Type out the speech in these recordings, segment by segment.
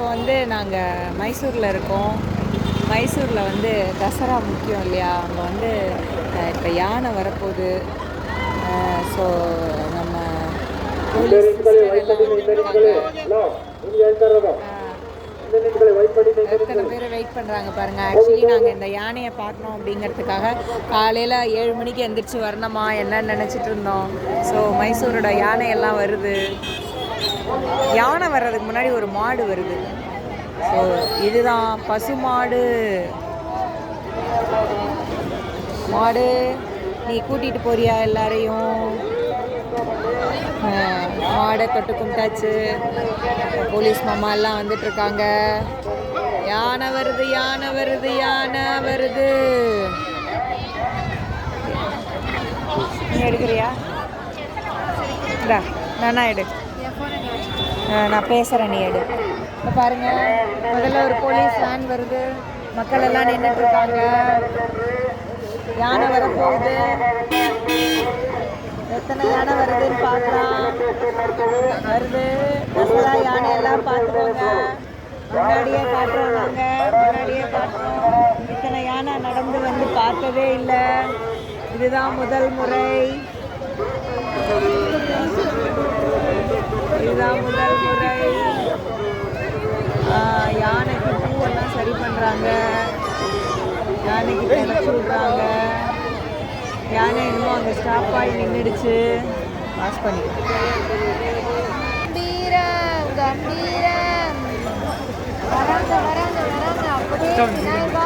இப்போ வந்து நாங்கள் மைசூரில் இருக்கோம். மைசூரில் வந்து தசரா முக்கியம் இல்லையா? அங்கே வந்து இப்போ யானை வரப்போகுது. ஸோ நம்ம போலீஸ். எத்தனை பேர் வெயிட் பண்ணுறாங்க பாருங்கள் ஆக்சுவலி நாங்கள் இந்த யானையை பார்க்கணும் அப்படிங்கிறதுக்காக காலையில் ஏழு மணிக்கு எந்திரிச்சு வரணுமா? என்னன்னு நினச்சிட்டு இருந்தோம். ஸோ மைசூரோட யானை எல்லாம் வருது. யானை வர்றதுக்கு முன்னாடி ஒரு மாடு வருது. ஸோ இதுதான் பசு மாடு. மாடு நீ கூட்டிகிட்டு போறியா எல்லாரையும்? மாடை தொட்டு கும்பிட்டாச்சு. போலீஸ் மாமா எல்லாம் வந்துட்டு இருக்காங்க யானை வருது யானை வருது யானை வருது. நீ எடுக்கிறியா? இந்தா நானா எடு. நான் பேசுகிறேன் நீ எடு. இப்போ பாருங்க முதல்ல ஒரு போலீஸ் வேன் வருது. மக்கள் எல்லாம் நின்றுட்டு இருக்காங்க யானை வரப்போகுது. எத்தனை யானை வருதுன்னு பார்க்கலாம். வருது. நல்லா யானை எல்லாம் பார்த்துக்கோங்க. முன்னாடியே காட்டுறோம் நாங்கள் முன்னாடியே காட்டுறோம். இத்தனை யானை நடந்து வந்து பார்த்ததே இல்லை. இதுதான் முதல் முறை. முதல் முறை. ஆ, யானைக்கு பூவெல்லாம் சரி பண்ணுறாங்க யானைக்கு தெளிச்சு விட்றாங்க யானை இன்னும் அங்கே ஸ்டாப் ஆகி நின்றுடுச்சு பாஸ் பண்ணி கம்பீரம் கம்பீரம். வராங்க வராங்க வராங்க. அப்படியே விநாயகா.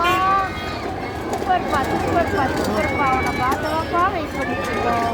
சூப்பர்ப்பா சூப்பர்ப்பா சூப்பர்ப்பா அவனை பார்த்தவாப்பா வெயிட் பண்ணிட்டு இருக்கோம்.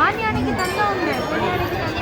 ಆನೆ ಆನೆಗೆ ತಂದ ಉಂಡೆ ಆನೆ ಆನೆಗೆ ತಂದ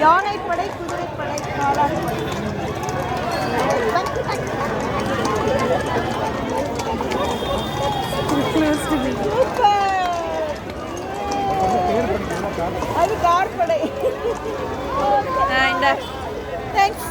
யானைப்படை குதிரைப்படை காலாட்படை அது கார்படை. தேங்க்ஸ்